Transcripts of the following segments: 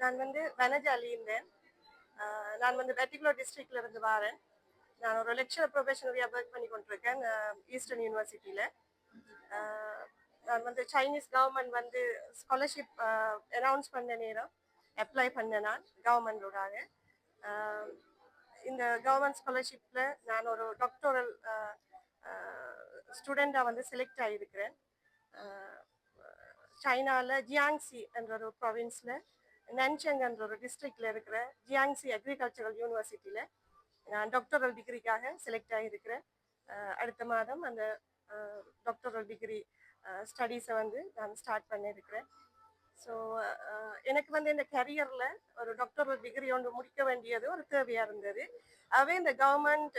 நான் வந்து வனஜாலி இருந்தேன். நான் வந்து வெட்டிகுலர் டிஸ்ட்ரிக்ட்ல இருந்து வரேன். நான் ஒரு லெக்சர் ப்ரொஃபஷனரியாக ஒர்க் பண்ணி கொண்டிருக்கேன் ஈஸ்டர்ன் யூனிவர்சிட்டியில் நான் வந்து சைனீஸ் கவர்மெண்ட் வந்து ஸ்காலர்ஷிப் அனௌன்ஸ் பண்ண நேரம் அப்ளை பண்ண நான் கவர்மெண்டோடாக இந்த கவர்மெண்ட் ஸ்காலர்ஷிப்பில் நான் ஒரு டாக்டோரல் ஸ்டூடெண்ட்டாக வந்து செலக்ட் ஆகியிருக்கிறேன் சைனாவில் ஜியாங்சி என்ற ஒரு ப்ரொவின்ஸில் நன்சங்கன்ற ஒரு டிஸ்ட்ரிக்டில் இருக்கிற ஜியாங்சி அக்ரிகல்ச்சரல் யூனிவர்சிட்டியில் நான் டாக்டரல் டிகிரிக்காக செலக்ட் ஆகியிருக்கிறேன். அடுத்த மாதம் அந்த டாக்டரல் டிகிரி ஸ்டடீஸை வந்து நான் ஸ்டார்ட் பண்ணியிருக்கிறேன். ஸோ எனக்கு வந்து இந்த கரியரில் ஒரு டாக்டரல் டிகிரி ஒன்று முடிக்க வேண்டியது ஒரு தேவையாக இருந்தது. அவே இந்த கவர்மெண்ட்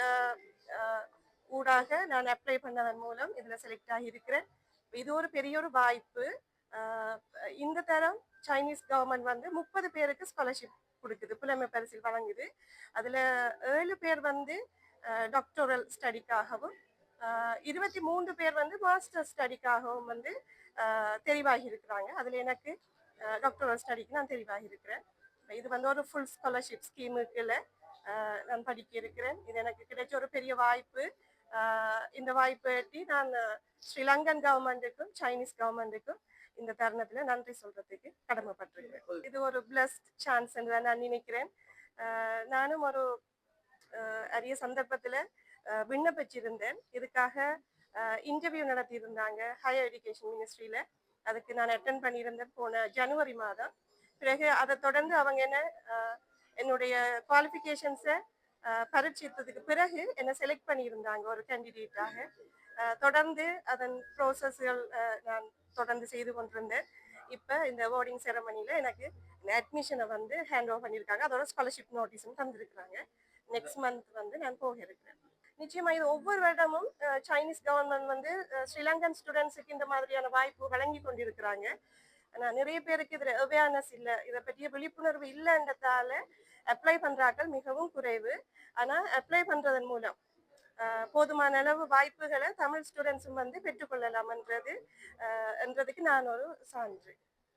ஊடாக நான் அப்ளை பண்ணதன் மூலம் இதில் செலக்ட் ஆகியிருக்கிறேன். இது ஒரு பெரிய ஒரு வாய்ப்பு. இந்த தரம் சைனீஸ் கவர்மெண்ட் வந்து முப்பது பேருக்கு ஸ்காலர்ஷிப் கொடுக்குது. புலமை பரிசில் வழங்குது. அதில் ஏழு பேர் வந்து டாக்டரல் ஸ்டடிக்காகவும் இருபத்தி மூன்று பேர் வந்து மாஸ்டர் ஸ்டடிக்காகவும் வந்து தெரிவாகி இருக்கிறாங்க. அதில் எனக்கு டாக்டரல் ஸ்டடிக்கு நான் தெரிவாகி இருக்கிறேன். இது வந்து ஒரு ஃபுல் ஸ்காலர்ஷிப் ஸ்கீமுக்குள்ள நான் படிக்க இருக்கிறேன். இது எனக்கு கிடைச்ச ஒரு பெரிய வாய்ப்பு. இந்த வாய்ப்பை எட்டி நான் ஸ்ரீலங்கன் கவர்மெண்ட்டுக்கும் சைனீஸ் கவர்மெண்ட்டுக்கும் இந்த தருணத்துல நன்றி சொல்றதுக்கு கடமைப்பட்டிருக்கிறேன். இது ஒரு பிளஸ்ட் சான்ஸ் என்று நான் நினைக்கிறேன். நானும் ஒரு அரிய சந்தர்ப்பத்துல விண்ணப்பிச்சிருந்தேன். இதுக்காக இன்டர்வியூ நடத்தியிருந்தாங்க ஹையர் எஜுகேஷன் மினிஸ்ட்ரியில அதுக்கு நான் அட்டன் பண்ணியிருந்தேன் போன ஜனவரி மாதம். பிறகு அதை தொடர்ந்து அவங்க என்ன என்னுடைய குவாலிஃபிகேஷன்ஸை பரீட்சித்ததுக்கு பிறகு என்னை செலக்ட் பண்ணியிருந்தாங்க ஒரு கேண்டிடேட்டாக தொடர்ந்து அதன் ப்ரோசஸ்கள் நான் தொடர்ந்து செய்து கொண்டிருந்தேன் இப்போ இந்த அவார்டிங் செரமனியில் எனக்கு அட்மிஷனை வந்து ஹேண்ட் ஓவர் பண்ணியிருக்காங்க. அதோட ஸ்காலர்ஷிப் நோட்டீஸும் தந்திருக்கிறாங்க. நெக்ஸ்ட் மந்த் வந்து நான் போக இருக்கிறேன். நிச்சயமா இது ஒவ்வொரு வருடமும் சைனீஸ் கவர்மெண்ட் வந்து ஸ்ரீலங்கன் ஸ்டூடெண்ட்ஸுக்கு இந்த மாதிரியான வாய்ப்பு வழங்கி கொண்டிருக்கிறாங்க. ஆனால் நிறைய பேருக்கு இதில் அவேர்னஸ் இல்லை. இதை பற்றிய விழிப்புணர்வு இல்லைன்றதால அப்ளை பண்ணுறாக்கள் மிகவும் குறைவு. ஆனால் அப்ளை பண்ணுறதன் மூலம் போதுமான அளவு வாய்ப்புகளை தமிழ் ஸ்டூடெண்ட்ஸும் வந்து பெற்றுக்கொள்ளலாம்ன்றது என்றதுக்கு நான் ஒரு சான்று.